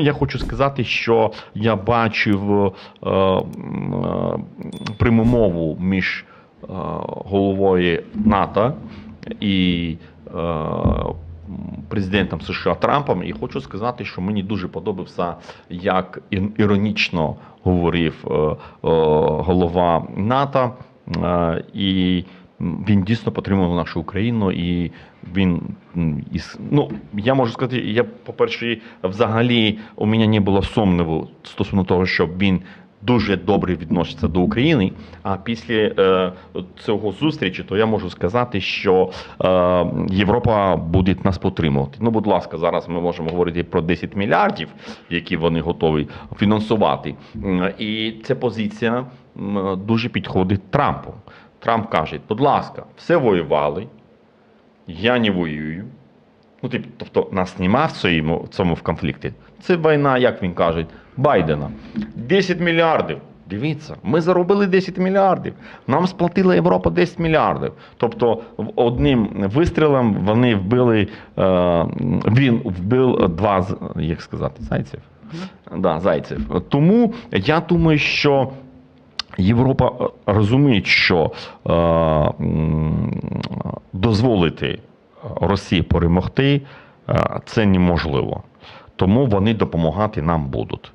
Я хочу сказати, що я бачив е, е, пряму мову між е, головою НАТО і е, президентом США Трампом, і хочу сказати, що мені дуже подобався, як іронічно говорив е, е, голова НАТО. Е, І він дійсно підтримував нашу Україну, і він ну я можу сказати, я по-перше, взагалі у мене не було сумніву стосовно того, що він дуже добре відноситься до України. А після е, цього зустрічі, то я можу сказати, що е, Європа буде нас підтримувати. Ну, будь ласка, зараз ми можемо говорити про 10 мільярдів, які вони готові фінансувати. І ця позиція дуже підходить Трампу. Трамп каже: будь ласка, все воювали, я не воюю. Ну, тип, тобто нас нема в цьому, в цьому в конфлікті. Це війна, як він каже, Байдена. 10 мільярдів. Дивіться, ми заробили 10 мільярдів. Нам сплатила Європа 10 мільярдів. Тобто, одним вистрілом вони вбили, е, він вбив два, як сказати, зайців. Да, зайців. Тому я думаю, що Європа е, розуміє, що е, дозволити Росії перемогти е, це неможливо. Тому вони допомагати нам будуть.